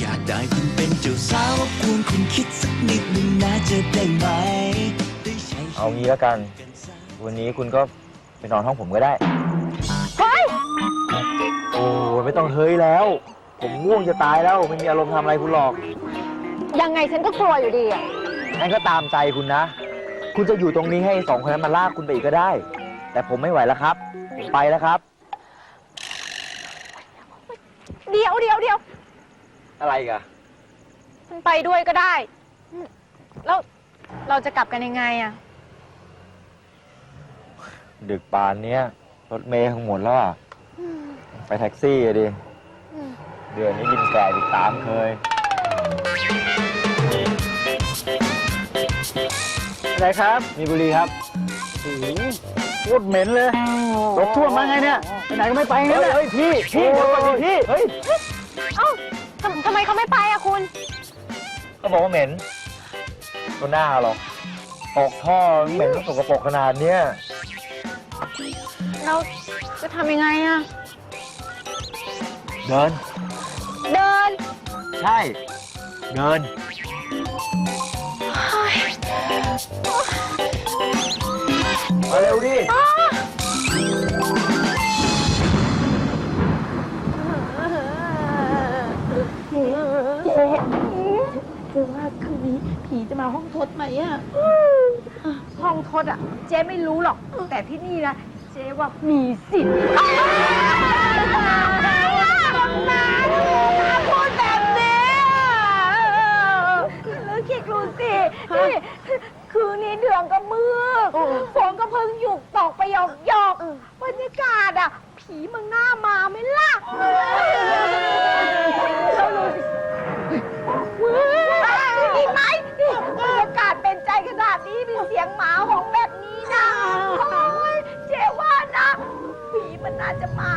อยากได้คุณเป็นเจ้าสาวรบกวนคุณคิดสักนิดหนึ่งนะจะได้ไหมได้ใช้เอางี้แล้วกัน วันนี้คุณก็ไปนอนห้องผมก็ได้ เฮ้ย โอ้ยไม่ต้องเฮ้ยแล้ว ผมง่วงจะตายแล้วไม่มีอารมณ์ทำอะไรคุณหรอกยังไงฉันก็กลัวอยู่ดีอะงั้นก็ตามใจคุณนะ คุณจะอยู่ตรงนี้ให้สองคนนั้นมาลากคุณไปอีกก็ได้ แต่ผมไม่ไหวแล้วครับผมไปแล้วครับ เดี๋ยวเดี๋ยวเดี๋ยว อะไรอีกันฉันไปด้วยก็ได้อืมแล้วเราจะกลับกันยังไงอะดึกป่านเนี้ยรถเมย์คงหมดแล้วอะไปแท็กซี่อะดิ อืม เดือนนี้บินแก่ติดตามเคยอะไรครับ มีบุรีครับโอ้โหโคตรเหม็นเลยรถท่วมมาไงเนี่ย ไปไหนก็ไม่ไปงั้นเฮ้ยเลยเฮ้ยพี่พี่เดี๋ยวก่อนดิพี่ เฮ้ยเอ้า ทำทำไมเขาไม่ไปอะคุณเขาบอกว่าเหม็นก็หน้าหรอกตกท่อเหม็นสกปรกขนาดเนี้ยเราจะทำยังไงอะเดิน เดิน ใช่ เดิน มาเร็วดิคือ ว่าคืนนี้ผีจะมาห้องทศไหมอะห้องทศอะ เจ๊ไม่รู้หรอก แต่ที่นี่นะ เจ๊ว่ามีสิทธิ์ เสียงหมาของแบบนี้นะ โอ้ยเจ๊ว่านะ ผีมันน่าจะมา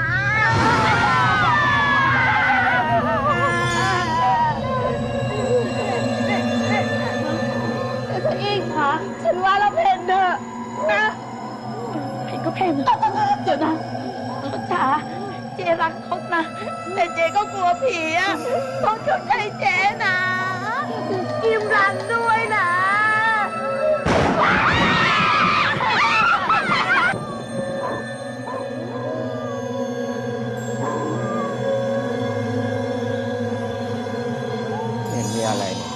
ตัวเองคะฉันว่าเราเพนเถอะนะเพนก็เพนเดี๋ยวนะรถจ๋าเจรักเขานะ แต่เจก็กลัวผีอะต้องเข้าใจเจ๊นะ กิมรันด้วยนะ เห็นมีอะไรเนี่ย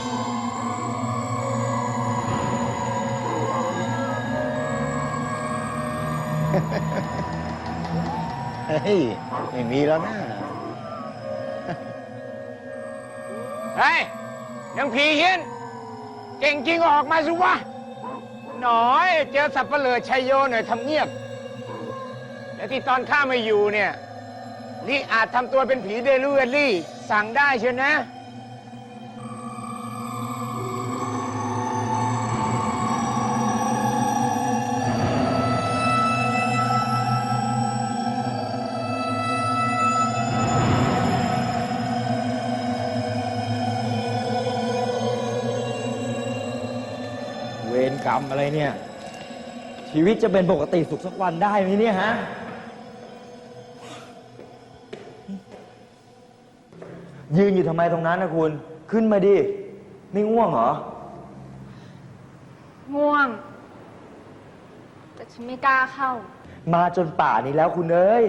เฮ้ยไม่มีแล้วนะ เฮ้ย ยังผีเฮี้ยน เก่งจริงออกมาสิวะ หน่อย เจอสับเปลือชัยโยหน่อยทำเงียบ แล้วที่ตอนข้าไม่อยู่เนี่ย นี่อาจทำตัวเป็นผีเดลูเอลลี่ สั่งได้เชียวนะ กรรมอะไรเนี่ย ชีวิตจะเป็นปกติสุขสักวันได้ไหมเนี่ยฮะ ยืนอยู่ทำไมตรงนั้นนะคุณ ขึ้นมาดิ ไม่ง่วงเหรอ ง่วง แต่ฉันไม่กล้าเข้า มาจนป่านี้แล้วคุณเอ้ย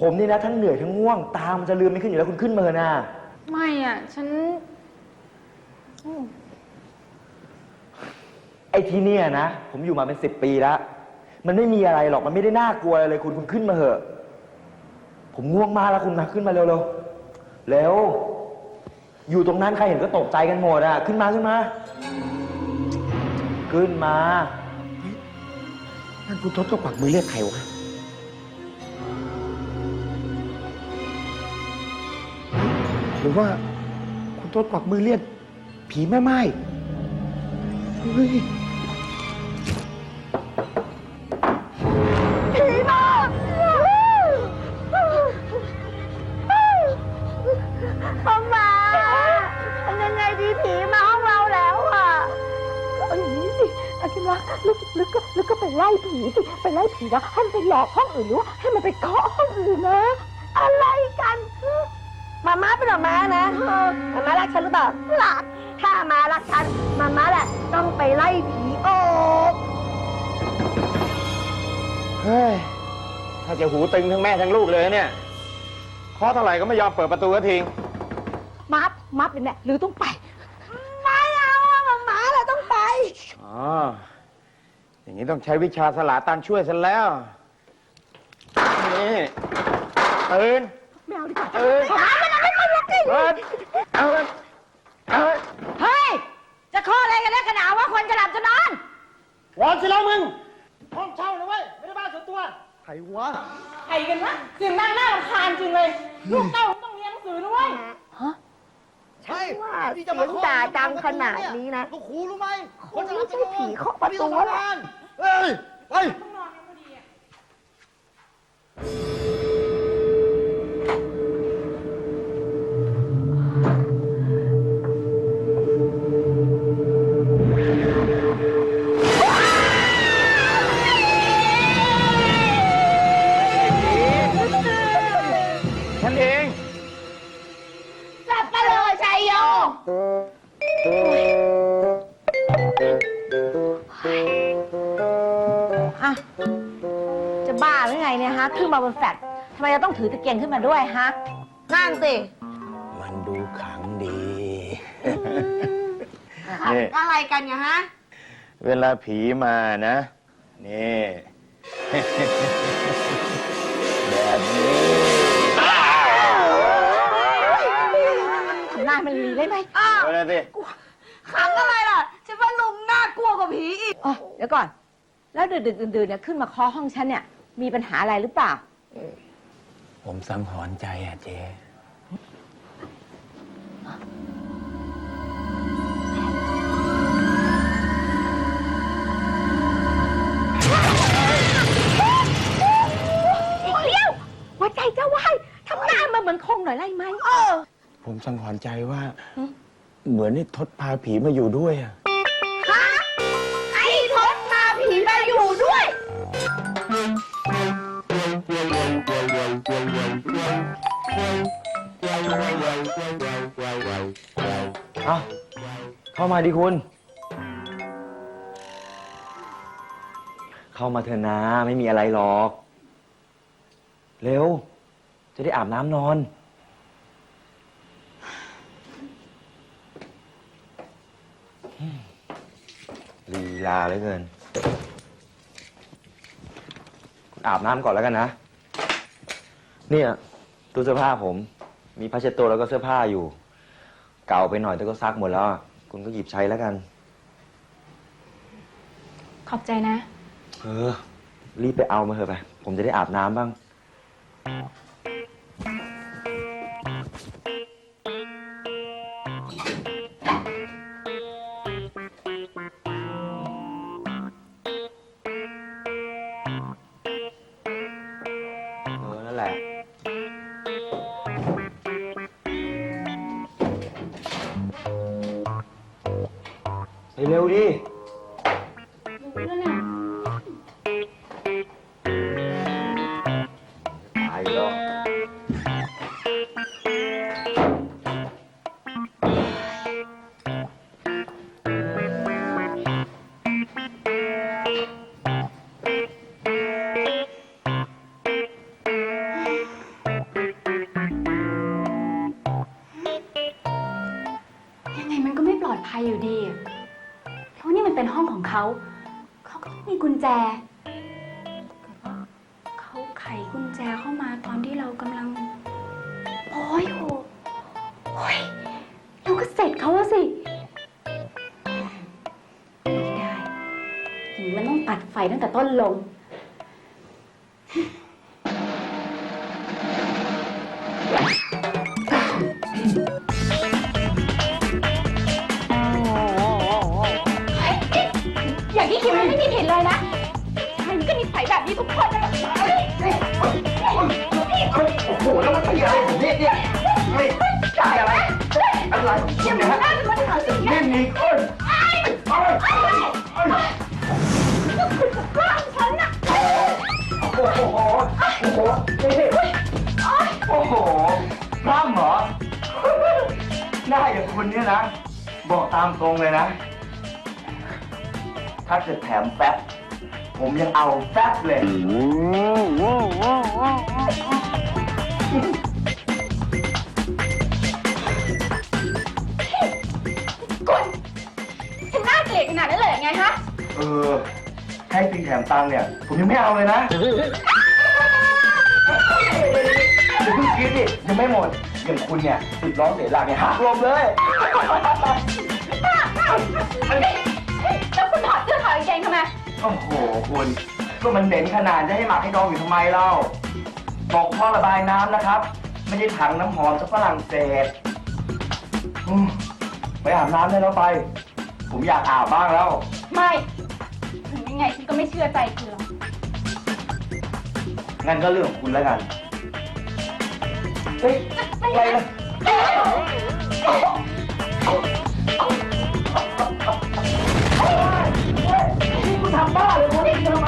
ผมนี่นะทั้งเหนื่อยทั้งง่วง ตามนจะลืมไม่ขึ้นอยู่แล้วคุณขึ้นมาเถอะนะ ไม่อะ ฉันอืม ไอ้ที่เนี่ยนะ ผมอยู่มาเป็นสิบปีแล้ว มันไม่มีอะไรหรอกมันไม่ได้น่ากลัวอะไรเลยคุณคุณขึ้นมาเถอะ ผมง่วงมากแล้วคุณนะขึ้นมาเร็วเร็วเร็วอยู่ตรงนั้นใครเห็นก็ตกใจกันหมดอะขึ้นมาขึ้นมา ขึ้นมานั่นคุณทศก็ปักมือเรียกใครวะหรือว่าคุณทศปักมือเรียกผีแม่ไม้ ผีมาห้องมาทำยังไงดีผีมาห้องเราแล้วอะเอาอย่างนี้สิอากิระแล้วแล้วก็แล้วก็ไปไล่ผีสิไปไล่ผีนะให้มันไปหลอกห้องอื่นหรือว่าให้มันไปเคาะห้องอื่นนะ อะไรกัน มาม่าเป็นหรอมานะเออรักฉันหรือเปล่ารักถ้ามารักฉันมาม่าแหละต้องไปไล่ผีออกเฮ้ย ถ้าจะหูตึงทั้งแม่ทั้งลูกเลยเนี่ยเคาะเท่าไหร่ก็ไม่ยอมเปิดประตูก็ทิ้งมัดมัดเป็นแน่หรือต้องไปไม่เอาอะมาม่าแหละต้องไป อ๋อ อย่างนี้ต้องใช้วิชาสลาตันช่วยฉันแล้ว นี่ตื่นไม่เอาดีกว่าตื่นมาม่า เปิดเอาเลยเอาเลยเฮ้ย จะข้ออะไรกันนักกันหนาว่าคนจะหลับจะนอน วอนสิแล้วมึง ห้องเช่านะเว้ย ไม่ได้บ้านส่วนตัว ใครวะ ใครกันวะเสียงดังน่ารำคาญจริงเลย ลูกเต้าต้องเรียนหนังสือด้วยใช่ว่าเสียงด่าดังขนาดนี้นะ ลูกครูรู้ไหมคงไม่ใช่ผีเคาะประตูหรอกเอ้ย ไป อะจะบ้าหรือไงเนี่ยฮะ ขึ้นมาบนแฟลตทำไมจะต้องถือตะเกียงขึ้นมาด้วยฮะ นั่งสิ มันดูขังดีอะไรกันเนี่ยฮะ เวลาผีมานะ นี่ ทำหน้ามันลีได้ไหมเอาเลยสิขังอะไรล่ะฉันว่าลุงน่ากลัวกว่าผีอีกอ๋อเดี๋ยวก่อน แล้วดึกๆดื่นๆเนี่ยขึ้นมาเคาะห้องฉันเนี่ย มีปัญหาอะไรหรือเปล่า ผมสังหรณ์ใจอะเจ๊ ผมสังหรณ์ใจว่า เหมือนนี่ทศพาผีมาอยู่ด้วยอะฮะไอ้ทศพาผีมาอยู่ด้วย เอาเข้ามาดิคุณ เข้ามาเถอะนะไม่มีอะไรหรอก เร็ว จะได้อาบน้ำนอน ลีลาเหลือเกินคุณอาบน้ำก่อนแล้วกันนะ เนี่ยตู้เสื้อผ้าผม มีผ้าเช็ดตัวแล้วก็เสื้อผ้าอยู่ เก่าไปหน่อยแต่ก็ซักหมดแล้วอะคุณก็หยิบใช้แล้วกัน ขอบใจนะ เออ รีบไปเอามาเถอะไป ผมจะได้อาบน้ำบ้าง ไเป็นห้องของเขา เขาก็ต้องมีกุญแจเขาไขกุญแจเข้ามาตอนที่เรากำลัง โอ้ยโหโอ้ยเราก็เสร็จเขาสิไม่ได้อย่างมันต้องตัดไฟตั้งแต่ต้นลง อะไรคุณเนี่ยฮะนี่มีคนเอ้ยเอ้ยเอ้ยโอ้โหโอ้โหนี่โอ้โหร่ำเหรอหน้าอย่างคุณเนี่ยนะ บอกตามตรงเลยนะ ถ้าเกิดแถมแฟบผมยังเอาแฟบเลย เออให้จริงแถมตังค์เนี่ย ผมยังไม่เอาเลยนะอย่าเพิ่งคิดดิยังไม่หมดอย่างคุณเนี่ยติดร้องเสียหลักเนี่ยหักลมเลย แล้วคุณถอดเสื้อถอดกางเกงทำไม โอ้โหคุณก็มันเหม็นขนาดจะให้หมักให้ดองอยู่ทำไมเล่าบอกท่อระบายน้ำนะครับ ไม่ใช่ถังน้ำหอมจากฝรั่งเศสอืมไปอาบน้ำได้แล้วไป ผมอยากอาบบ้างแล้ว ไม่ ถึงยังไงฉันก็ไม่เชื่อใจคุณหรอกงั้นก็เรื่องของคุณแล้วกัน เฮ้ยอะไรนะนี่คุณทำบ้าเลยคุณนี่ทำไม